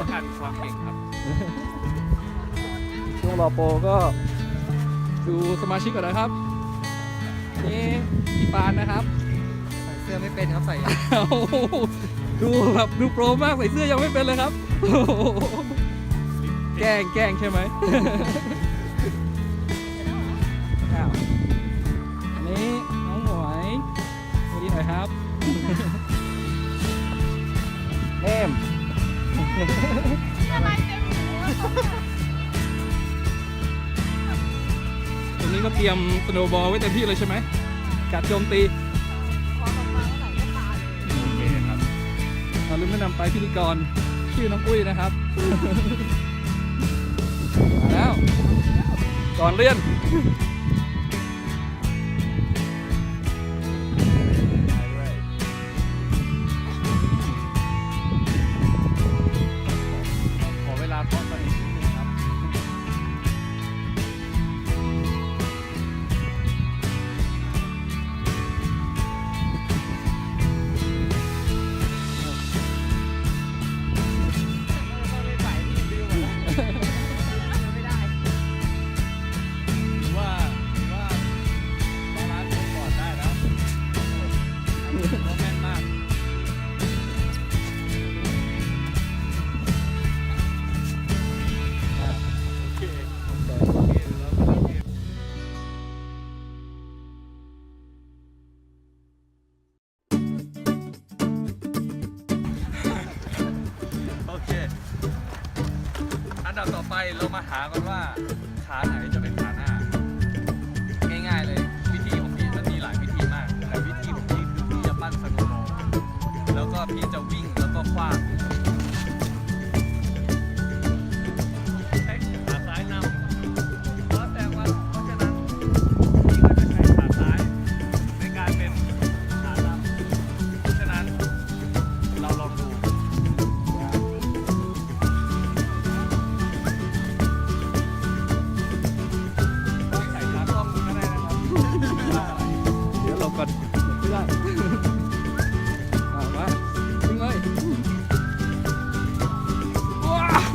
ประกันความเก่งครับ ช่วงรอโปรก็ดูสมาชิกก่อนนะครับ นี่พี่ปานนะครับ ใส่เสื้อไม่เป็นครับใส่โอ้โหดูแบบดูโปรมากใส่เสื้อยังไม่เป็นเลยครับโอ้โหแกล้งแกล้งใช่ไหมอ้าวอันนี้น้องหมวยสวัสดีหน่อยครับ เอมตรงนี้ก็เตรียมสโนว์บอลไว้เต็มที่เลยใช่ไหมกัดโจมตีโอเคครับเราลืมแนะนำไปพิธีกรชื่อน้องอุ้ยนะครับ มาแล้วก่อนเรียน เรามาหากันว่าขาไหนจะเป็นขาหน้า ง่ายๆเลย วิธีของพี่มันมีหลายวิธีมาก แต่วิธีของพี่คือพี่จะปั้นสโนว์บอแล้วก็พี่จะวิ่งแล้วก็คว้าง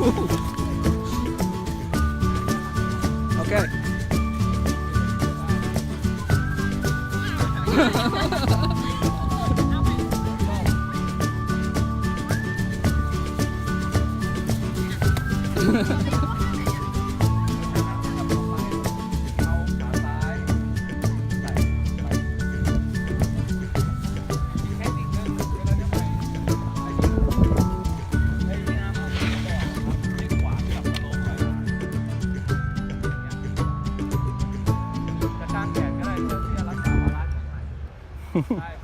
ว้าวโอเคเ Hi.